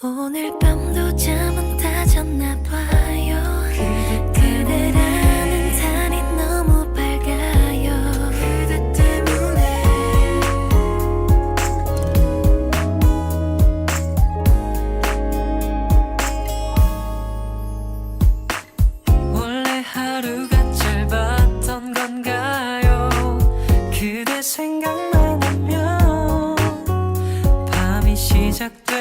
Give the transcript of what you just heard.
오늘 밤도 잠은 다 잤나 봐요. 그대라는 달이 너무 밝아요. 그대 때문에. 원래 하루가 짧았던 건가요? 그대 생각만 하면 밤이 시작되고